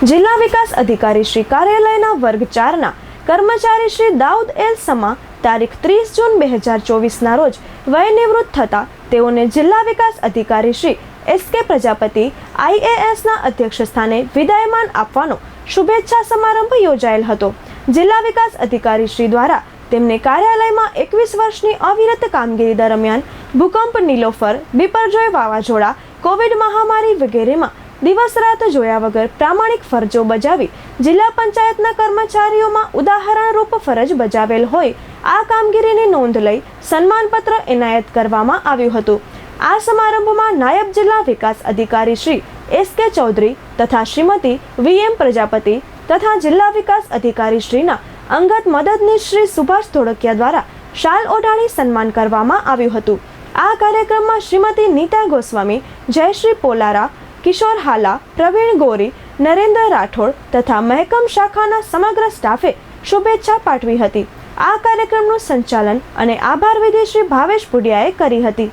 જિલ્લા વિકાસ અધિકારી શ્રી કાર્યાલયના વર્ગ ચારના કર્મચારી શ્રી દાઉદ એલ સમા તારીખ ત્રીસ જૂન બે હજાર ચોવીસના રોજ વયનિવૃત્ત થતા તેઓને જિલ્લા વિકાસ અધિકારી શ્રી એસ કે પ્રજાપતિ આઈએએસના અધ્યક્ષ સ્થાને વિદાયમાન આપવાનો શુભેચ્છા સમારંભ યોજાયેલ હતો. જિલ્લા વિકાસ અધિકારી શ્રી દ્વારા તેમને કાર્યાલયમાં એકવીસ વર્ષની અવિરત કામગીરી દરમિયાન ભૂકંપ, નીલોફર, બિપરજોય વાવાઝોડા, કોવિડ મહામારી વગેરેમાં દિવસ રાત જોયા વગર પ્રામાણિક ફરજો બજાવી જિલ્લા પંચાયતના કર્મચારીઓમાં ઉદાહરણરૂપ ફરજ બજાવેલ હોય, આ કામગીરીની નોંધ લઈ સન્માનપત્ર એનાયત કરવામાં આવ્યું હતું. આ સમારંભમાં નાયબ જિલ્લા વિકાસ અધિકારી શ્રી એસ કે ચૌધરી તથા શ્રીમતી વી એમ પ્રજાપતિ તથા જિલ્લા વિકાસ અધિકારી શ્રીના અંગત મદદનીશ શ્રી સુભાષ ધોળકિયા દ્વારા શાલ ઓઢાણી સન્માન કરવામાં આવ્યું હતું. આ કાર્યક્રમમાં શ્રીમતી નીતા ગોસ્વામી, જયશ્રી પોલારા કિશોર હાલા, પ્રવીણ ગોરી, નરેન્દ્ર રાઠોડ તથા મહેકમ શાખાના સમગ્ર સ્ટાફે શુભેચ્છા પાઠવી હતી. આ કાર્યક્રમનું સંચાલન અને આભાર વિધિ શ્રી ભાવેશ પુડિયાએ કરી હતી.